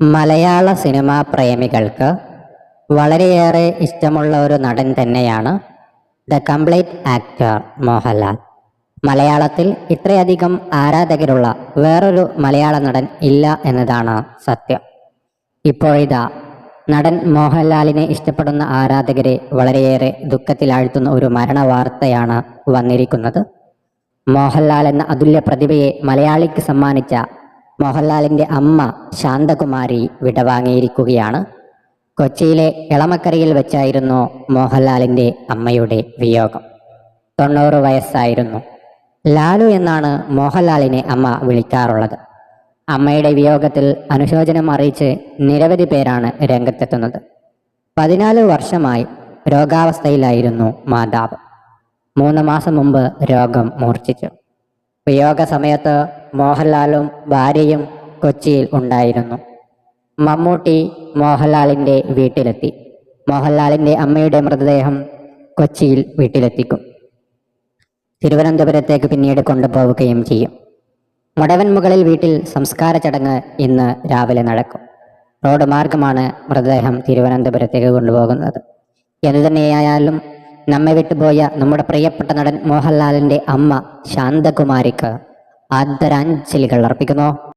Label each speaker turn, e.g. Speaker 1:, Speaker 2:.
Speaker 1: മലയാള cinema പ്രേമികൾക്ക് വളരെയേറെ ഇഷ്ടമുള്ള ഒരു നടൻ തന്നെയാണ് ദ കംപ്ലീറ്റ് ആക്ടർ മോഹൻലാൽ. മലയാളത്തിൽ ഇത്രയധികം ആരാധകരുള്ള വേറൊരു മലയാള നടൻ ഇല്ല എന്നതാണ് സത്യം. ഇപ്പോഴിതാ നടൻ മോഹൻലാലിനെ ഇഷ്ടപ്പെടുന്ന ആരാധകരെ വളരെയേറെ ദുഃഖത്തിലാഴ്ത്തുന്ന ഒരു മരണ വാർത്തയാണ് വന്നിരിക്കുന്നത്. മോഹൻലാൽ എന്ന അതുല്യ പ്രതിഭയെ മലയാളിക്ക് സമ്മാനിച്ച മോഹൻലാലിന്റെ അമ്മ ശാന്തകുമാരി വിടവാങ്ങിയിരിക്കുകയാണ്. കൊച്ചിയിലെ ഇളമക്കരയിൽ വെച്ചായിരുന്നു മോഹൻലാലിന്റെ അമ്മയുടെ വിയോഗം. തൊണ്ണൂറ് വയസ്സായിരുന്നു. ലാലു എന്നാണ് മോഹൻലാലിനെ അമ്മ വിളിക്കാറുള്ളത്. അമ്മയുടെ വിയോഗത്തിൽ അനുശോചനം അറിയിച്ച് നിരവധി പേരാണ് രംഗത്തെത്തുന്നത്. പതിനാല് വർഷമായി രോഗാവസ്ഥയിലായിരുന്നു മാതാവ്. മൂന്ന് മാസം മുമ്പ് രോഗം മൂർച്ഛിച്ചു. വിയോഗ സമയത്ത് മോഹൻലാലും ഭാര്യയും കൊച്ചിയിൽ ഉണ്ടായിരുന്നു. മമ്മൂട്ടി മോഹൻലാലിന്റെ വീട്ടിലെത്തി. മോഹൻലാലിന്റെ അമ്മയുടെ മൃതദേഹം കൊച്ചിയിൽ വീട്ടിലെത്തിക്കും. തിരുവനന്തപുരത്തേക്ക് പിന്നീട് കൊണ്ടുപോവുകയും ചെയ്യും. മുടവൻ മുകളിൽ വീട്ടിൽ സംസ്കാര ചടങ്ങ് ഇന്ന് രാവിലെ നടക്കും. റോഡ് മാർഗമാണ് മൃതദേഹം തിരുവനന്തപുരത്തേക്ക് കൊണ്ടുപോകുന്നത്. എന്തു തന്നെയായാലും നമ്മെ വിട്ടുപോയ നമ്മുടെ പ്രിയപ്പെട്ട നടൻ മോഹൻലാലിന്റെ അമ്മ ശാന്തകുമാരിക്ക് ആദരാഞ്ജലികൾ അർപ്പിക്കുന്നു.